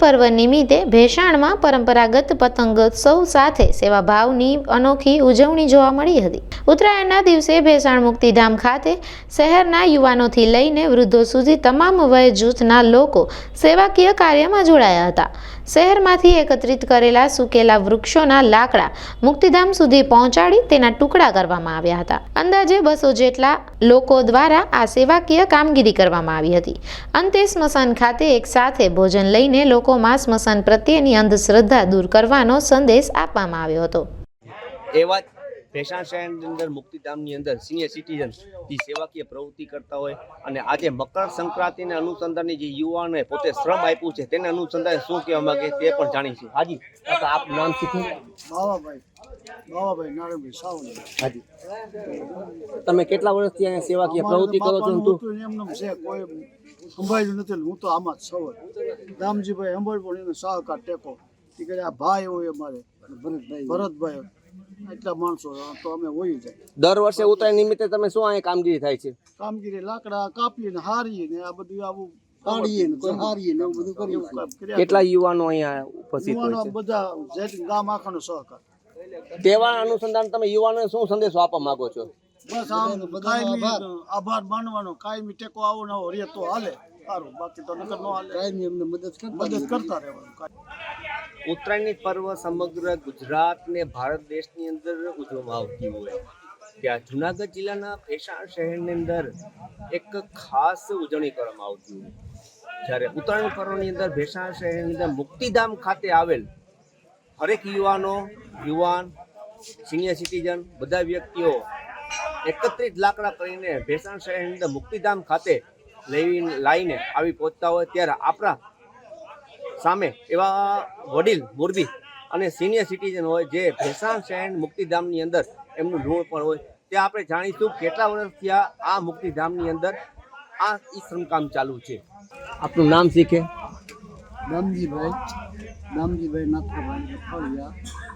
પર્વ નિમિત્તે ભેસાણમાં પરંપરાગત પતંગોત્સવ સાથે સેવાભાવની અનોખી ઉજવણી જોવા મળી હતી. ઉત્તરાયણના દિવસે ભેસાણ મુક્તિધામ ખાતે શહેરના યુવાનોથી લઈને વૃદ્ધો સુધી તમામ વય જૂથના લોકો સેવાકીય કાર્યમાં જોડાયા હતા. શહેરમાંથી એકત્રિત કરેલા સૂકેલા વૃક્ષોના લાકડા મુક્તિધામ સુધી પહોંચાડી તેના ટુકડા કરવામાં આવ્યા હતા. અંદાજે બસો જેટલા લોકો દ્વારા આ સેવાકીય કામગીરી કરવામાં આવી હતી. અંતે સ્મશાન ખાતે એક સાથે ભોજન લઈને લોકોમાં સ્મશાન પ્રત્યેની અંધશ્રદ્ધા દૂર કરવાનો સંદેશ આપવામાં આવ્યો હતો. એવા જ ભેસાણ શહેરની અંદર મુક્તિધામની અંદર સિનિયર સિટીઝન જે સેવાકીય પ્રવૃત્તિ કરતા હોય અને આજે મકર સંક્રાંતિને અનુસંધાને જે યુવાનોએ પોતે શ્રમ આપ્યું છે તેને અનુસંધાને શું કહેવા માંગે તે પણ જાણીશું. હાજી આપ નામ શીખું બાવાભાઈ બાવાભાઈ નારાયણભાઈ સાવલી હાજી. તમે કેટલા વર્ષથી અહીંયા સેવાકીય પ્રવૃત્તિ કરો છો ને તું? તું છે કોઈ સંભાળ્યું નથી હું તો આમાં જ સવર રામજીભાઈ સંભાળ પણ એને સહકાર ટેકો. એ કહે આ ભાઈ હોય અમારે. ભરતભાઈ ભરતભાઈ એટલા માણસો તો અમે હોઈ જાય દર વર્ષે ઉત્તરાયણ નિમિત્તે તમે શું અહીંયા કામગીરી થાય છે? કામગીરી લાકડા કાપીએ ને હારીએ ને આ બધું આવું કેટલા યુવાનો અહીંયા ઉપસ્થિત યુવાનો બધા ગામ આખાનો સહકાર. તેવા અનુસંધાન તમે યુવાનોને શું સંદેશો આપવા માંગો છો? બસ આમ કાયમી આભાર. માનવાનો. કાયમી ટેકો આવો ન આવો રે તો હાલે. સારું બાકી તો નકર નો હાલે. કાયમી એમને મદદ કરતા મદદ કરતા રહેવાનું ઉત્તરાયણની પર્વ સમગ્ર ગુજરાત ને ભારત દેશની અંદર ઉજવવામાં આવતી હોય. ત્યાં જુનાગઢ જિલ્લાના ભેસાણ શહેરની અંદર એક ખાસ ઉજવણી કરવામાં આવતી હોય. જ્યારે ઉત્તરાયણ પર્વની અંદર ભેસાણ શહેરની અંદર મુક્તિધામ ખાતે આવેલ હરેક યુવાનો યુવાન સિનિયર સિટીઝન બધા વ્યક્તિઓ એકત્રિત લાકડા કરીને ભેસાણ શહેરની અંદર મુક્તિધામ ખાતે લઈ લાવીને આવી પહોંચતા હોય ત્યારે આપણા સામે એવા વડીલ મોરબી અને સિનિયર સિટીઝન હોય જે ભેસાણ શહેર મુક્તિધામની અંદર એમનું ઋણ પણ હોય. તે આપણે જાણીશું કેટલા વર્ષથી આ મુક્તિધામની અંદર આ ઈ શ્રમકામ ચાલુ છે. આપનું નામ શીખે? નામજીભાઈ. નામજીભાઈ નાથાભાઈ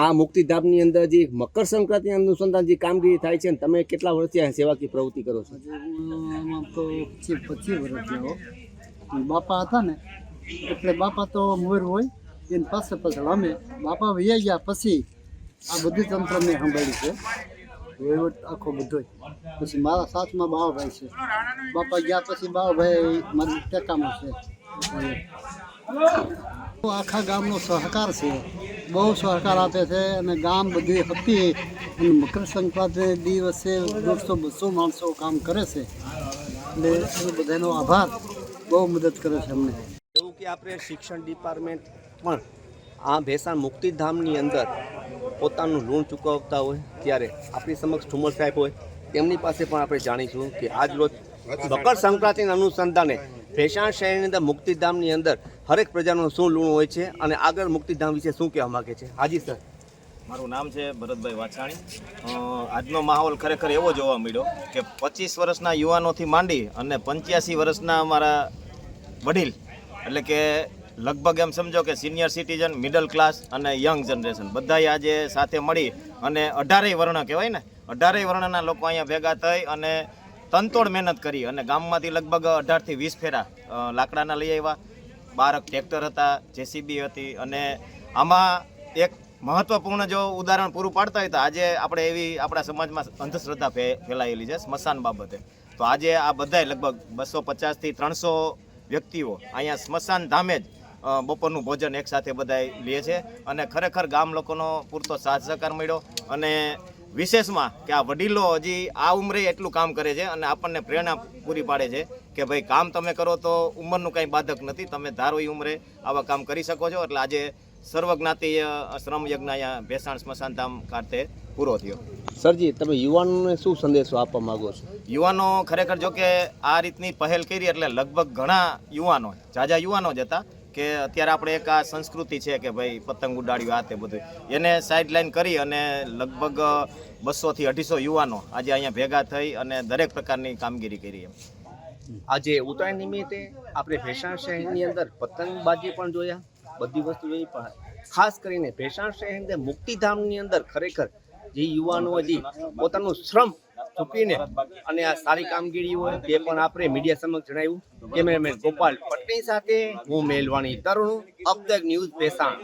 આ મુક્તિધામની અંદર જે મકર સંક્રાંતિ અનુસંધાન જે કામગીરી થાય છે તમે કેટલા વર્ષથી આ સેવાકીય પ્રવૃત્તિ કરો છો? તો પચીસ વર્ષ જેવો બાપા હતા ને, એટલે બાપા તો મોર હોય, એની પાસે પાછળ અમે, બાપા વૈયા ગયા પછી આ બધું તંત્ર મેં સંભાળ્યું છે. વહીવટ આખો બધો પછી મારા સાથમાં બાવાભાઈ છે. બાપા ગયા પછી બાવાભાઈ મારી ટેકામાં છે. આખા ગામનો સહકાર છે. બહુ સહકાર આપે છે અને ગામ બધી હતી અને મકર સંક્રાંતિ દિવસે દોઢસો બસો માણસો કામ કરે છે. એટલે બધાનો આભાર. બહુ મદદ કરે છે અમને. એવું કે આપણે શિક્ષણ ડિપાર્ટમેન્ટ પણ આ ભેસાણ મુક્તિધામની અંદર પોતાનું ઋણ ચૂકવતા હોય ત્યારે આપણી સમક્ષ ઠુમર સાહેબ હોય, તેમની પાસે પણ આપણે જાણીશું કે આજ રોજ મકર સંક્રાંતિના અનુસંધાને ભેસાણ શહેરની અંદર મુક્તિધામની અંદર હરેક પ્રજાનું શું લૂણ હોય છે અને આગળ મુક્તિધામ વિશે શું કહેવા માગે છે? હાજી, સર. મારું નામ છે ભરતભાઈ વાછાણી. આજનો માહોલ ખરેખર એવો જોવા મળ્યો કે પચીસ વર્ષના યુવાનોથી માંડી અને પંચ્યાસી વર્ષના અમારા વડીલ, એટલે કે લગભગ એમ સમજો કે સિનિયર સિટીઝન મિડલ ક્લાસ અને યંગ જનરેશન બધાએ આજે સાથે મળી અને અઢારેય વર્ણ કહેવાય ને, અઢારેય વર્ણના લોકો અહીંયા ભેગા થઈ અને તનતોડ મહેનત કરી અને ગામમાંથી લગભગ અઢારથી વીસ ફેરા લાકડાના લઈ આવ્યા. બારક ટ્રેક્ટર હતા, જેસીબી હતી અને આમાં એક મહત્વપૂર્ણ જો ઉદાહરણ પૂરું પાડતા હોય તો આજે આપણે એવી આપણા સમાજમાં અંધશ્રદ્ધા ફેલાયેલી છે સ્મશાન બાબતે. તો આજે આ બધાય લગભગ બસો પચાસથી ત્રણસો વ્યક્તિઓ અહીંયા સ્મશાન ધામે જ બપોરનું ભોજન એકસાથે બધાય લે છે. અને ખરેખર ગામ લોકોનો પૂરતો સાથ સહકાર મળ્યો અને વિશેષમાં કે આ વડીલો હજી આ ઉંમરે એટલું કામ કરે છે અને આપણને પ્રેરણા પૂરી પાડે છે કે ભાઈ કામ તમે કરો તો ઉંમરનું કાંઈ બાધક નથી તમે ધારો એ ઉંમરે આવા કામ કરી શકો છો. એટલે આજે સર્વજ્ઞાતીય શ્રમ યજ્ઞ અહીંયા ભેસાણ સ્મશાન ધામ ખાતે પૂરો થયો. સરજી તમે યુવાનોને શું સંદેશો આપવા માગો છો? યુવાનો ખરેખર જો કે આ રીતની પહેલ કરી એટલે લગભગ ઘણા યુવાનો જાજા યુવાનો જ હતા. કે અત્યારે આપણે એક આ સંસ્કૃતિ છે કે ભાઈ પતંગ ઉડાડ્યું, આ તે બધું. એને સાઇડલાઇન કરી અને લગભગ બસોથી અઢીસો યુવાનો આજે અહીંયા ભેગા થઈ અને દરેક પ્રકારની કામગીરી કરી એમ. આજે ઉત્તરાયણ નિમિત્તે આપણે ભેસાણ શહેરની અંદર પતંગબાજી પણ જોયા, બધી વસ્તુ જોઈ, પણ ખાસ કરીને ભેસાણ શહેરની મુક્તિધામની અંદર ખરેખર જે યુવાનો હજી પોતાનું શ્રમ ચૂકીને અને આ સારી કામગીરી હોય તે પણ આપણે મીડિયા સમક્ષ જણાવ્યું. કેમેરામેન ગોપાલ પટણી સાથે હું મેલવાણી તરુણ અબ ન્યૂઝ પેશાણ